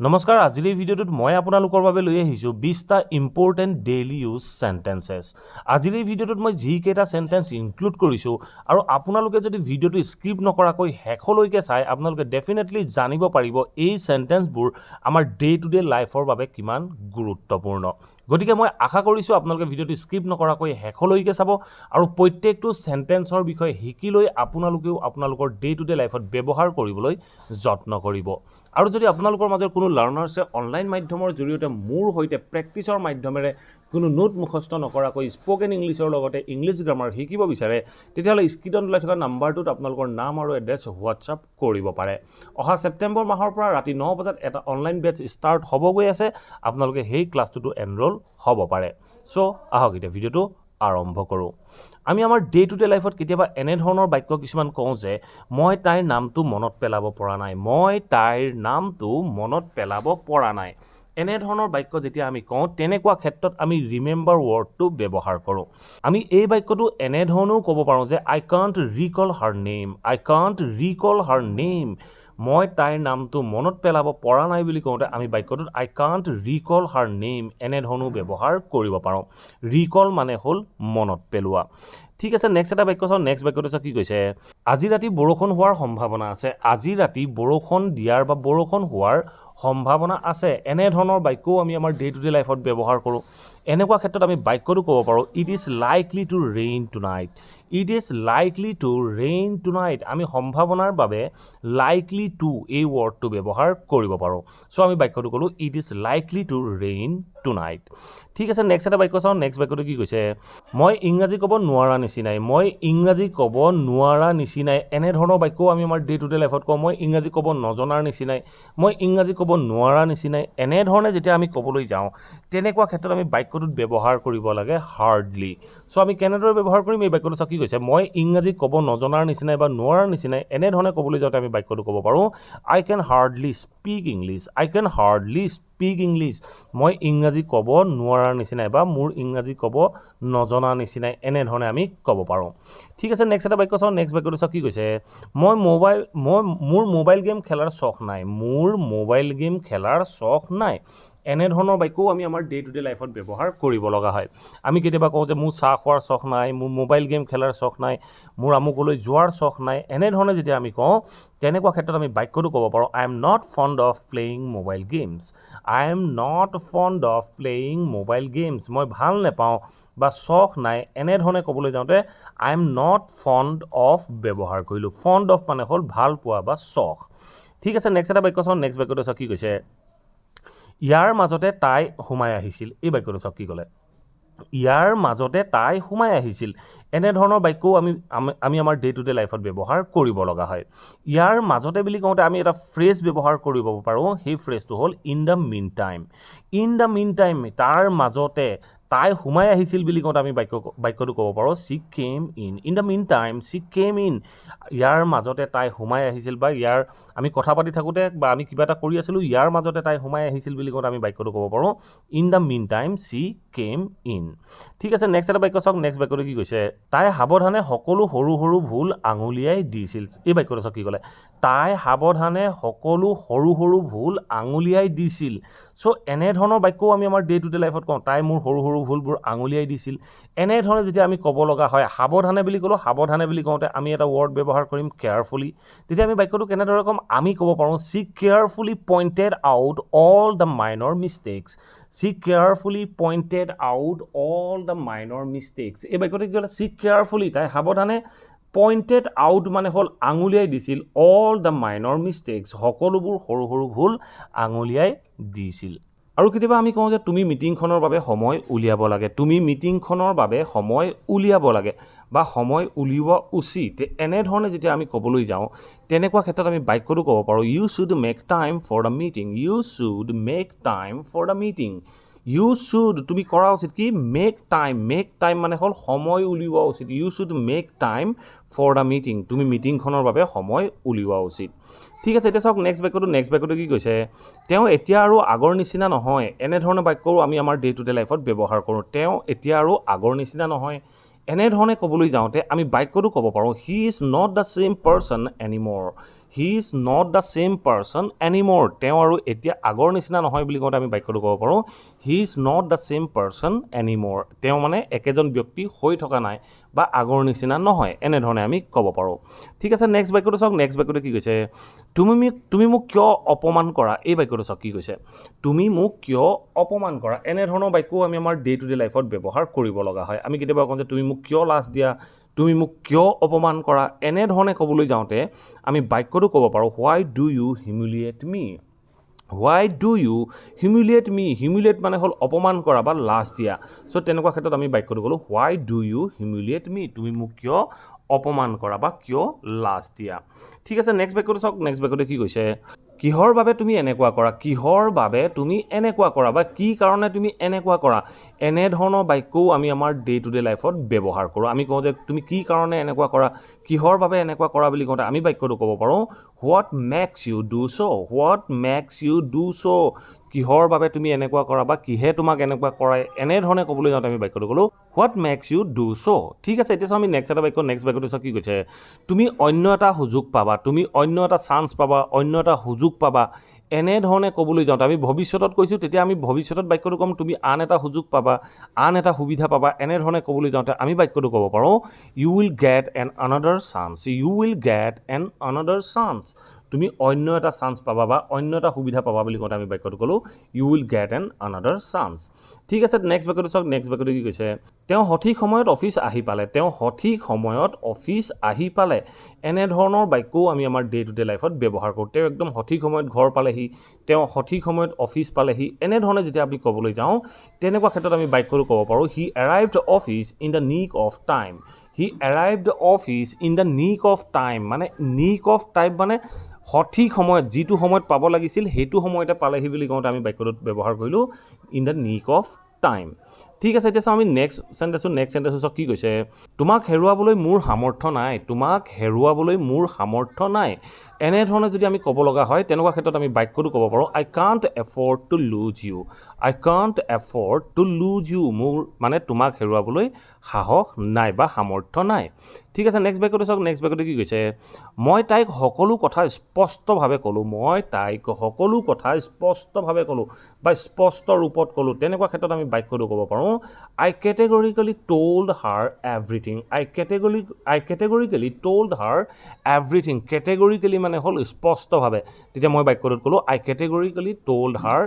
নমস্কাৰ আজিৰ ভিডিঅ'টোত মই আপোনালোকৰ বাবে লৈ আহিছোঁ বিছটা ইম্পৰ্টেণ্ট ডেইলি ইউজ চেণ্টেন্সেছ আজিৰ এই ভিডিঅ'টোত মই যিকেইটা চেণ্টেন্স ইনক্লুড কৰিছোঁ আৰু আপোনালোকে যদি ভিডিঅ'টো স্কিপ নকৰাকৈ শেষলৈকে চাই আপোনালোকে ডেফিনেটলি জানিব পাৰিব এই চেণ্টেন্সবোৰ আমাৰ ডে টু ডে লাইফৰ বাবে কিমান গুৰুত্বপূৰ্ণ। গতিকে মই আশা কৰিছোঁ আপোনালোকে ভিডিঅ'টো স্কিপ নকৰাকৈ শেষলৈকে চাব আৰু প্ৰত্যেকটো চেণ্টেন্সৰ বিষয়ে শিকি লৈ আপোনালোকেও আপোনালোকৰ ডে টু ডে লাইফত ব্যৱহাৰ কৰিবলৈ যত্ন কৰিব। আৰু যদি আপোনালোকৰ মাজৰ কোনো লাৰ্ণাৰ্ছে অনলাইন মাধ্যমৰ জৰিয়তে মোৰ সৈতে প্ৰেক্টিচৰ মাধ্যমেৰে কোনো নোট মুখস্থ নকৰাকৈ স্প'কেন ইংলিছৰ লগতে ইংলিছ গ্ৰামাৰ শিকিব বিচাৰে তেতিয়াহ'লে স্ক্ৰীণত ওলাই থকা নাম্বাৰটোত আপোনালোকৰ নাম আৰু এড্ৰেছ হোৱাটছআপ কৰিব পাৰে। অহা ছেপ্টেম্বৰ মাহৰ পৰা ৰাতি ন বজাত এটা অনলাইন বেটছ ষ্টাৰ্ট হ'ব গৈ আছে। আপোনালোকে সেই ক্লাছটোতো এনৰোল হ'ব পাৰে। চ' আহক এতিয়া ভিডিঅ'টো আৰম্ভ কৰোঁ। আমি আমাৰ ডে টু ডে লাইফত কেতিয়াবা এনেধৰণৰ বাক্য কিছুমান কওঁ যে মই তাইৰ নামটো মনত পেলাব পৰা নাই। মই তাইৰ নামটো মনত পেলাব পৰা নাই। এনেধৰণৰ বাক্য যেতিয়া আমি কওঁ তেনেকুৱা ক্ষেত্ৰত আমি ৰিমেম্বাৰ ৱৰ্ডটো ব্যৱহাৰ কৰোঁ। আমি এই বাক্যটো এনেধৰণেও ক'ব পাৰোঁ যে I can't recall her name I can't recall her name মই তাইৰ নামটো মনত পেলাব পৰা নাই বুলি কওঁতে আমি বাক্যটোত I can't recall her name এনেধৰণেও ব্যৱহাৰ কৰিব পাৰোঁ। ৰিকল মানে হ'ল মনত পেলোৱা। ঠিক আছে নেক্সট এটা বাক্য চাওঁ নেক্সট বাক্যটো চাওঁ কি কৈছে? আজি ৰাতি বৰষুণ হোৱাৰ সম্ভাৱনা আছে। আজি ৰাতি বৰষুণ দিয়াৰ বা বৰষুণ হোৱাৰ সম্ভাৱনা আছে এনেধৰণৰ বাক্যও আমি আমাৰ ডে টু ডে লাইফত ব্যৱহাৰ কৰোঁ। এনেকুৱা ক্ষেত্ৰত আমি বাক্যটো ক'ব পাৰোঁ it is likely to rain tonight it is likely to rain tonight আমি সম্ভাৱনাৰ বাবে লাইকলি টু এই ৱৰ্ডটো ব্যৱহাৰ কৰিব পাৰোঁ। চ' আমি বাক্যটো ক'লোঁ it is likely to rain tonight ঠিক আছে নেক্সট এটা বাক্য চাওঁ। নেক্সট বাক্যটো কি কৈছে? মই ইংৰাজী ক'ব নোৱাৰা নিচিনাই মই ইংৰাজী ক'ব নোৱাৰা নিচিনাই এনেধৰণৰ বাক্যও আমি আমাৰ ডে টু ডে লাইফত কওঁ মই ইংৰাজী ক'ব নজনাৰ নিচিনাই মই ইংৰাজী ক'ব নোৱাৰা নিচিনাই এনেধৰণে যেতিয়া আমি ক'বলৈ যাওঁ তেনেকুৱা ক্ষেত্ৰত আমি বাক্যটোত ব্যৱহাৰ কৰিব লাগে হাৰ্ডলি চ' আমি কেনেদৰে ব্যৱহাৰ কৰিম এই বাক্যটো চাওঁ কি কৈছে? মই ইংৰাজী ক'ব নজনাৰ নিচিনাই বা নোৱাৰাৰ নিচিনাই এনেধৰণে ক'বলৈ যাওঁতে আমি বাক্যটো ক'ব পাৰোঁ I can hardly speak English I can hardly speak English মই ইংৰাজী ক'ব নোৱাৰাৰ নিচিনাই বা মোৰ ইংৰাজী ক'ব নজনা নিচিনাই এনেধৰণে আমি ক'ব পাৰোঁ। ঠিক আছে নেক্সট এটা বাক্য চাওঁ নেক্সট বাক্যটো চাওঁ কি কৈছে? মই মোবাইল মই মোৰ মোবাইল গেম খেলাৰ চখ নাই। মোৰ মোবাইল গেম খেলাৰ চখ নাই। এনেধৰণৰ বাক্যও আমি আমাৰ ডে টু ডে লাইফত ব্যৱহাৰ কৰিব লগা হয়। আমি কেতিয়াবা কওঁ যে মোৰ চাহ খোৱাৰ চখ নাই মোৰ মোবাইল গেম খেলাৰ চখ নাই মোৰ আমুকলৈ যোৱাৰ চখ নাই এনেধৰণে যেতিয়া আমি কওঁ তেনেকুৱা ক্ষেত্ৰত আমি বাক্যটো ক'ব পাৰোঁ I am not fond of playing mobile games I am not fond of playing mobile games মই ভাল নেপাওঁ বা চখ নাই এনেধৰণে ক'বলৈ যাওঁতে I am not fond of ব্যৱহাৰ কৰিলোঁ। ফণ্ড অফ মানে হ'ল ভাল পোৱা বা চখ। ঠিক আছে নেক্সট এটা বাক্য চাওঁ। নেক্সট বাক্যটো চাওঁ কি কৈছে। ইয়াৰ মাজতে তাই সোমাই আহিছিল। এই বাক্যটো চাওক কি ক'লে। ইয়াৰ মাজতে তাই সোমাই আহিছিল। এনেধৰণৰ বাক্যও আমি আমি আমাৰ ডে টু ডে লাইফত ব্যৱহাৰ কৰিব লগা হয়। ইয়াৰ মাজতে বুলি কওঁতে আমি এটা ফ্ৰেজ ব্যৱহাৰ কৰিব পাৰোঁ সেই ফ্ৰেজটো হ'ল in the meantime in the meantime তাৰ মাজতে তাই সোমাই আহিছিল বুলি কওঁতে আমি বাক্য বাক্যটো ক'ব পাৰোঁ she came in in the meantime she came in ইয়াৰ মাজতে তাই সোমাই আহিছিল বা ইয়াৰ আমি কথা পাতি থাকোঁতে বা আমি কিবা এটা কৰি আছিলোঁ ইয়াৰ মাজতে তাই সোমাই আহিছিল বুলি কওঁতে আমি বাক্যটো ক'ব পাৰোঁ in the meantime she came in ঠিক আছে নেক্সট এটা বাক্য চাওক নেক্সট বাক্যটো কি কৈছে? তাই সাৱধানে সকলো সৰু সৰু ভুল আঙুলিয়াই দিছিল। এই বাক্যটো চাওক কি ক'লে? তাই সাৱধানে সকলো সৰু সৰু ভুল আঙুলিয়াই দিছিল। চ' এনেধৰণৰ বাক্যও আমি আমাৰ ডে টু ডে লাইফত কওঁ তাই মোৰ সৰু সৰু ভুলবোৰ আঙুলিয়াই দিছিল। এনেধৰণে যেতিয়া আমি ক'ব লগা হয় সাৱধানে বুলি ক'লোঁ সাৱধানে বুলি কওঁতে আমি এটা ৱৰ্ড ব্যৱহাৰ কৰিম কেয়াৰফুলি তেতিয়া আমি বাক্যটো কেনেদৰে ক'ম? আমি ক'ব পাৰোঁ she carefully pointed out all the minor mistakes she carefully pointed out all the minor mistakes এই বাক্যটো কি ক'লে চি কেয়াৰফুলি তাই সাৱধানে পইণ্টেড আউট মানে হ'ল আঙুলিয়াই দিছিল অল দ্য মাইনৰ মিষ্টেক্স সকলোবোৰ সৰু সৰু ভুল আঙুলিয়াই দিছিল। আৰু কেতিয়াবা আমি কওঁ যে তুমি মিটিংখনৰ বাবে সময় উলিয়াব লাগে। তুমি মিটিংখনৰ বাবে সময় উলিয়াব লাগে বা সময় উলিওৱা উচিত। এনেধৰণে যেতিয়া আমি ক'বলৈ যাওঁ তেনেকুৱা ক্ষেত্ৰত আমি বাক্যটো ক'ব পাৰোঁ you should make time for the meeting you should make time for the meeting you should তুমি কৰা উচিত কি মেক টাইম মেক টাইম মানে হ'ল সময় উলিওৱা উচিত। You should make time for the meeting তুমি মিটিংখনৰ বাবে সময় উলিওৱা উচিত। ঠিক আছে এতিয়া চাওক নেক্সট বাক্যটো নেক্সট বাক্যটো কি কৈছে? তেওঁ এতিয়া আৰু আগৰ নিচিনা নহয়। এনেধৰণৰ বাক্যও আমি আমাৰ ডে টু ডে লাইফত ব্যৱহাৰ কৰোঁ। তেওঁ এতিয়া আৰু আগৰ নিচিনা নহয়। এনেধৰণে ক'বলৈ যাওঁতে আমি বাক্যটো ক'ব পাৰোঁ। He is not the same person anymore he is not the same person anymore তেওঁ আৰু এতিয়া আগৰ নিচিনা নহয় বুলি কওঁতে আমি বাক্যটো ক'ব পাৰোঁ। He is not the same person anymore তেওঁ মানে একেজন ব্যক্তি হৈ থকা নাই বা আগৰ নিচিনা নহয় এনেধৰণে আমি ক'ব পাৰোঁ। ঠিক আছে নেক্সট বাক্যটো চাওক। নেক্সট বাক্যটো কি কৈছে? তুমি মোক তুমি মোক কিয় অপমান কৰা? এই বাক্যটো চাওক কি কৈছে? তুমি মোক কিয় অপমান কৰা? এনেধৰণৰ বাক্যও আমি আমাৰ ডে টু ডে লাইফত ব্যৱহাৰ কৰিব লগা হয়। আমি কেতিয়াবা কওঁ যে তুমি মোক কিয় লাজ দিয়া? তুমি মোক কিয় অপমান কৰা? এনেধৰণে ক'বলৈ যাওঁতে আমি বাক্যটো ক'ব পাৰোঁ why do you humiliate me why do you humiliate me humiliate মানে হ'ল অপমান কৰা বা লাজ দিয়া। চ' তেনেকুৱা ক্ষেত্ৰত আমি বাক্যটো ক'লোঁ হোৱাই ডু ইউ হিমিলিয়েট মি তুমি মোক কিয় অপমান কৰা বা কিয় লাজ দিয়া। ঠিক আছে নেক্সট বাক্যটো চাওক নেক্সট বাক্যটো কি কৈছে কিহৰ বাবে তুমি এনেকুৱা কৰা কিহৰ বাবে তুমি এনেকুৱা কৰা বা কি কাৰণে তুমি এনেকুৱা কৰা এনেধৰণৰ বাক্যও আমি আমাৰ ডে টু ডে লাইফত ব্যৱহাৰ কৰোঁ। আমি কওঁ যে তুমি কি কাৰণে এনেকুৱা কৰা কিহৰ বাবে এনেকুৱা কৰা বুলি কওঁতে আমি বাক্যটো ক'ব পাৰোঁ what makes you do so' what makes you do so' কিহৰ বাবে তুমি এনেকুৱা কৰা বা কিহে তোমাক এনেকুৱা কৰাই এনেধৰণে ক'বলৈ যাওঁতে আমি বাক্যটো ক'লোঁ what makes you do so' ঠিক আছে এতিয়া চাওঁ আমি নেক্সট এটা বাক্য নেক্সট বাক্যটো চাওঁ কি কৈছে তুমি অন্য এটা সুযোগ পাবা তুমি অন্য এটা চান্স পাবা অন্য এটা সুযোগ পাবা। এনেধৰণে ক'বলৈ যাওঁতে আমি ভৱিষ্যতত কৈছোঁ তেতিয়া আমি ভৱিষ্যতত বাক্যটো ক'ম তুমি আন এটা সুযোগ পাবা আন এটা সুবিধা পাবা এনেধৰণে ক'বলৈ যাওঁতে আমি বাক্যটো ক'ব পাৰোঁ you will get an another chance you will get an another chance তুমি অন্য এটা চান্স পাবা বা অন্য এটা সুবিধা পাবা বুলি কওঁতে আমি বাক্যটো ক'লোঁ you will get an another chance ঠিক আছে নেক্সট বাক্যটো চাওক নেক্সট বাক্যটো কি কৈছে? তেওঁ সঠিক সময়ত অফিচ আহি পালে তেওঁ সঠিক সময়ত অফিচ আহি পালে। এনেধৰণৰ বাক্যও আমি আমাৰ ডে টু ডে লাইফত ব্যৱহাৰ কৰোঁ। তেওঁ একদম সঠিক সময়ত ঘৰ পালেহি তেওঁ সঠিক সময়ত অফিচ পালেহি এনেধৰণে যেতিয়া আমি ক'বলৈ যাওঁ তেনেকুৱা ক্ষেত্ৰত আমি বাক্যটো ক'ব পাৰোঁ he arrived office in the nick of time he arrived office in the nick of time মানে নিক অফ টাইম মানে সঠিক সময়ত যিটো সময়ত পাব লাগিছিল সেইটো সময়তে পালেহি বুলি কওঁতে আমি বাক্যটোত ব্যৱহাৰ কৰিলোঁ in the nick of time ঠিক আছে এতিয়া চাওঁ আমি নেক্সট চেণ্টেঞ্চটো নেক্সট চেণ্টেঞ্চটো চাওক কি কৈছে তোমাক হেৰুৱাবলৈ মোৰ সামৰ্থ্য নাই তোমাক হেৰুৱাবলৈ মোৰ সামৰ্থ্য নাই। এনেধৰণে যদি আমি ক'ব লগা হয় তেনেকুৱা ক্ষেত্ৰত আমি বাক্যটো ক'ব পাৰোঁ I can't afford to lose you I can't afford to lose you মোৰ মানে তোমাক হেৰুৱাবলৈ সাহস নাই বা সামৰ্থ্য নাই। ঠিক আছে নেক্সট বাক্যটো চাওক নেক্সট বাক্যটো কি কৈছে? মই তাইক সকলো কথা স্পষ্টভাৱে ক'লোঁ মই তাইক সকলো কথা স্পষ্টভাৱে ক'লোঁ বা স্পষ্ট ৰূপত ক'লোঁ তেনেকুৱা ক্ষেত্ৰত আমি বাক্যটো ক'ব পাৰোঁ I categorically told her everything I category I categorically told her everything categorically মানে হ'ল স্পষ্টভাৱে। তেতিয়া মই বাক্যটোত ক'লোঁ আই কেটেগৰিকেলি ট'ল্ড হাৰ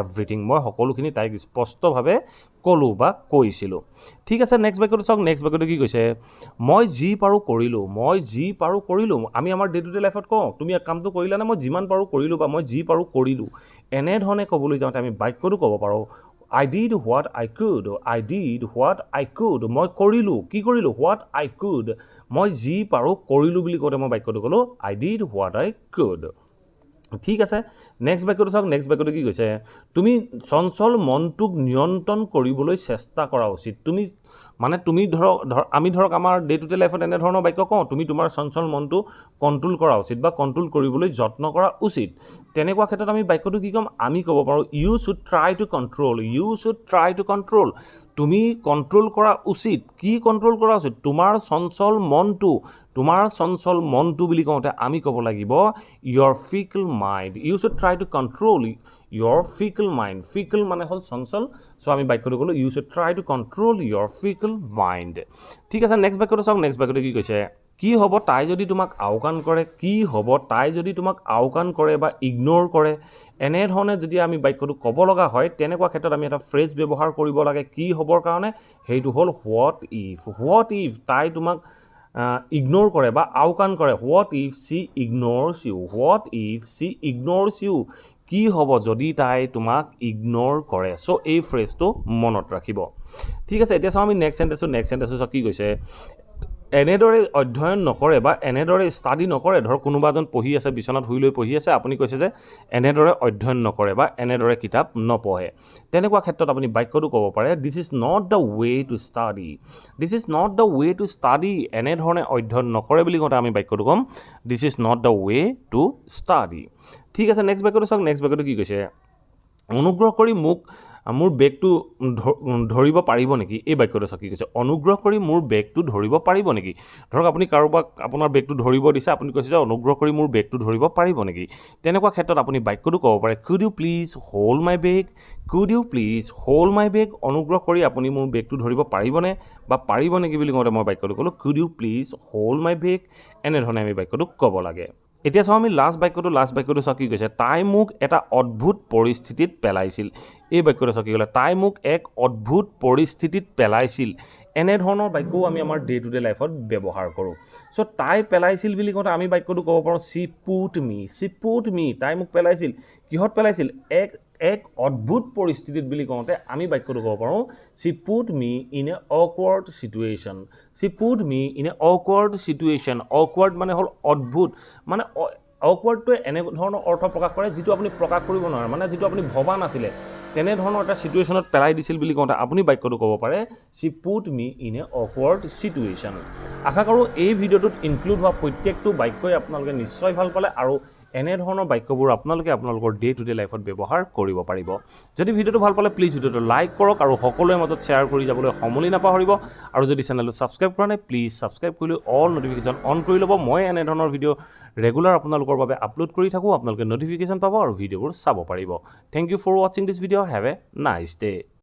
এভৰিথিং মই সকলোখিনি তাইক স্পষ্টভাৱে ক'লোঁ বা কৈছিলোঁ। ঠিক আছে নেক্সট বাক্যটো চাওক নেক্সট বাক্যটো কি কৈছে? মই যি পাৰোঁ কৰিলোঁ মই যি পাৰোঁ কৰিলোঁ আমি আমাৰ ডে টু ডে লাইফত কওঁ তুমি কামটো কৰিলানে? মই যিমান পাৰোঁ কৰিলোঁ বা মই যি পাৰোঁ কৰিলোঁ। এনেধৰণে ক'বলৈ যাওঁতে আমি বাক্যটো ক'ব পাৰোঁ। I did what I could I did what I could মই কৰিলোঁ। কি কৰিলোঁ? হোৱাট আই কুড মই যি পাৰোঁ কৰিলোঁ বুলি কওঁতে মই বাক্যটো ক'লোঁ I did what I could ঠিক আছে? নেক্সট বাক্যটো চাওক। নেক্সট বাক্যটো কি কৈছে? তুমি চঞ্চল মনটোক নিয়ন্ত্ৰণ কৰিবলৈ চেষ্টা কৰা উচিত। তুমি মানে তুমি ধৰক ধৰ আমি ধৰক আমাৰ ডে টু ডে লাইফত এনেধৰণৰ বাক্য কওঁ তুমি তোমাৰ চঞ্চল মনটো কণ্ট্ৰল কৰা উচিত বা কণ্ট্ৰল কৰিবলৈ যত্ন কৰা উচিত। তেনেকুৱা ক্ষেত্ৰত আমি বাক্যটো কি ক'ম? আমি ক'ব পাৰোঁ you should try to control you should try to control তুমি কণ্ট্ৰল কৰা উচিত। কি কণ্ট্ৰল কৰা উচিত? তোমাৰ চঞ্চল মনটো তোমাৰ চঞ্চল মনটো বুলি কওঁতে আমি ক'ব লাগিব your fickle mind you should try to control your fickle mind fickle মানে হ'ল চঞ্চল। চ' আমি বাক্যটো ক'লোঁ you should try to control your fickle mind ঠিক আছে নেক্সট বাক্যটো চাওক। নেক্সট বাক্যটো কি কৈছে? কি হ'ব তাই যদি তোমাক আওকাণ কৰে কি হ'ব তাই যদি তোমাক আওকাণ কৰে বা ইগন'ৰ কৰে এনেধৰণে যদি আমি বাক্যটো ক'ব লগা হয় তেনেকুৱা ক্ষেত্ৰত আমি এটা ফ্ৰেজ ব্যৱহাৰ কৰিব লাগে কি হ'বৰ কাৰণে সেইটো হ'ল হোৱাট ইফ হোৱাট ইফ তাই তোমাক ইগন'ৰ কৰে বা আওকাণ কৰে। What if she ignores you what if she ignores you কি হ'ব যদি তাই তোমাক ইগন'ৰ কৰে? চ' এই ফ্ৰেজটো মনত ৰাখিব। ঠিক আছে এতিয়া চাওঁ আমি নেক্সট চেণ্টেঞ্চটো নেক্সট চেণ্টেঞ্চটো চাওঁ কি কৈছে? এনেদৰে অধ্যয়ন নকৰে বা এনেদৰে ষ্টাডি নকৰে ধৰক কোনোবা এজন পঢ়ি আছে বিচনাত শুই লৈ পঢ়ি আছে আপুনি কৈছে যে এনেদৰে অধ্যয়ন নকৰে বা এনেদৰে কিতাপ নপঢ়ে। তেনেকুৱা ক্ষেত্ৰত আপুনি বাক্যটো ক'ব পাৰে this is not the way to study this is not the way to study এনেধৰণে অধ্যয়ন নকৰে বুলি কওঁতে আমি বাক্যটো ক'ম this is not the way to study ঠিক আছে নেক্সট বাক্যটো চাওক নেক্সট বাক্যটো কি কৈছে? অনুগ্ৰহ কৰি মোক মোৰ বেগটো ধৰিব পাৰিব নেকি? এই বাক্যটো চাওক কি কৈছে অনুগ্ৰহ কৰি মোৰ বেগটো ধৰিব পাৰিব নেকি? ধৰক আপুনি কাৰোবাক আপোনাৰ বেগটো ধৰিব দিছে আপুনি কৈছে যে অনুগ্ৰহ কৰি মোৰ বেগটো ধৰিব পাৰিব নেকি? তেনেকুৱা ক্ষেত্ৰত আপুনি বাক্যটো ক'ব পাৰে could you please hold my bag could you please hold my bag অনুগ্ৰহ কৰি আপুনি মোৰ বেগটো ধৰিব পাৰিবনে বা পাৰিব নেকি বুলি কওঁতে মই বাক্যটো ক'লোঁ could you please hold my bag এনেধৰণে আমি বাক্যটো ক'ব লাগে। এতিয়া চাওঁ আমি লাষ্ট বাক্যটো লাষ্ট বাক্যটো চাওঁ কি কৈছে? তাই মোক এটা অদ্ভুত পৰিস্থিতিত পেলাইছিল। এই বাক্যটো চাওঁ কি ক'লে? তাই মোক এক অদ্ভুত পৰিস্থিতিত পেলাইছিল। এনেধৰণৰ বাক্যও আমি আমাৰ ডে টু ডে লাইফত ব্যৱহাৰ কৰোঁ। চ' তাই পেলাইছিল বুলি কওঁতে আমি বাক্যটো ক'ব পাৰোঁ she put me she put me তাই মোক পেলাইছিল। কিহত পেলাইছিল? এক এক অদ্ভুত পৰিস্থিতিত বুলি কওঁতে আমি বাক্যটো ক'ব পাৰোঁ she put me in a awkward situation she put me in a awkward situation awkward মানে হ'ল অদ্ভুত। মানে অকৱাৰ্ডটোৱে এনেধৰণৰ অৰ্থ প্ৰকাশ কৰে যিটো আপুনি প্ৰকাশ কৰিব নোৱাৰে। মানে যিটো আপুনি ভবা নাছিলে। তেনেধৰণৰ এটা চিটুৱেশ্যনত পেলাই দিছিল বুলি কওঁতে আপুনি বাক্যটো ক'ব পাৰে she put me in a awkward situation আশা কৰোঁ এই ভিডিঅ'টোত ইনক্লুড হোৱা প্ৰত্যেকটো বাক্যই আপোনালোকে নিশ্চয় ভাল পালে আৰু এনেধৰণৰ বাক্যবোৰ আপোনালোকে আপোনালোকৰ ডে টু ডে লাইফত ব্যৱহাৰ কৰিব পাৰিব। যদি ভিডিঅ'টো ভাল পালে প্লিজ ভিডিঅ'টো লাইক কৰক আৰু সকলোৰে মাজত শ্বেয়াৰ কৰি যাবলৈ সমলি নাপাহৰিব। আৰু যদি চেনেলটো ছাবস্ক্ৰাইব কৰা নাই প্লিজ ছাবস্ক্ৰাইব কৰি লৈ অল ন'টিফিকেশ্যন অন কৰি ল'ব। মই এনেধৰণৰ ভিডিঅ' ৰেগুলাৰ আপোনালোকৰ বাবে আপলোড কৰি থাকোঁ আপোনালোকে ন'টিফিকেশ্যন পাব আৰু ভিডিঅ'বোৰ চাব পাৰিব। থেংক ইউ ফৰ ৱাচিং this video' have a nice day